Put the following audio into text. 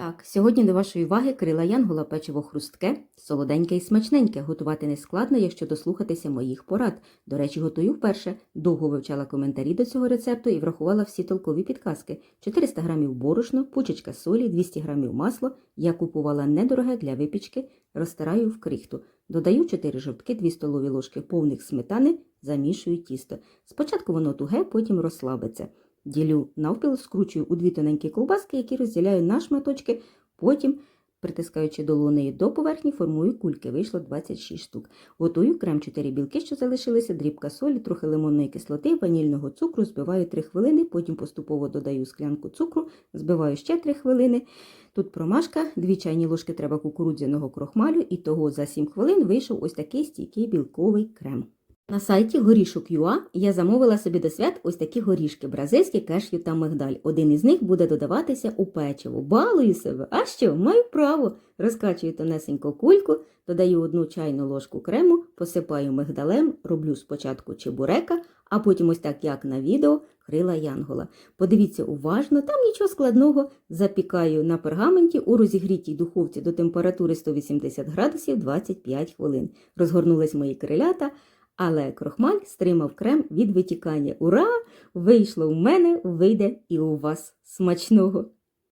Так, сьогодні до вашої уваги крила янгола печиво хрустке, солоденьке і смачненьке. Готувати не складно, якщо дослухатися моїх порад. До речі, готую вперше. Довго вивчала коментарі до цього рецепту і врахувала всі толкові підказки. 400 грамів борошно, пучечка солі, 200 грамів масла. Я купувала недороге для випічки, розтираю в крихту. Додаю 4 жовтки, 2 столові ложки повних сметани, замішую тісто. Спочатку воно туге, потім розслабиться. Ділю навпіл, скручую у дві тоненькі ковбаски, які розділяю на шматочки, потім, притискаючи долонею до поверхні, формую кульки. Вийшло 26 штук. Готую крем 4 білки, що залишилися, дрібка солі, трохи лимонної кислоти, ванільного цукру, збиваю 3 хвилини, потім поступово додаю склянку цукру, збиваю ще 3 хвилини. Тут промашка, 2 чайні ложки треба кукурудзяного крохмалю, і того за 7 хвилин вийшов ось такий стійкий білковий крем. На сайті горішок.ua я замовила собі до свят ось такі горішки бразильські, кешю та мигдаль. Один із них буде додаватися у печиво. Балую себе. А що? Маю право. Розкачую тонесенько кульку, додаю одну чайну ложку крему, посипаю мигдалем, роблю спочатку чебурека, а потім ось так, як на відео, крила янгола. Подивіться уважно, там нічого складного. Запікаю на пергаменті у розігрітій духовці до температури 180 градусів 25 хвилин. Розгорнулись мої крилята. Але крохмаль стримав крем від витікання. Ура! Вийшло у мене, вийде і у вас смачного!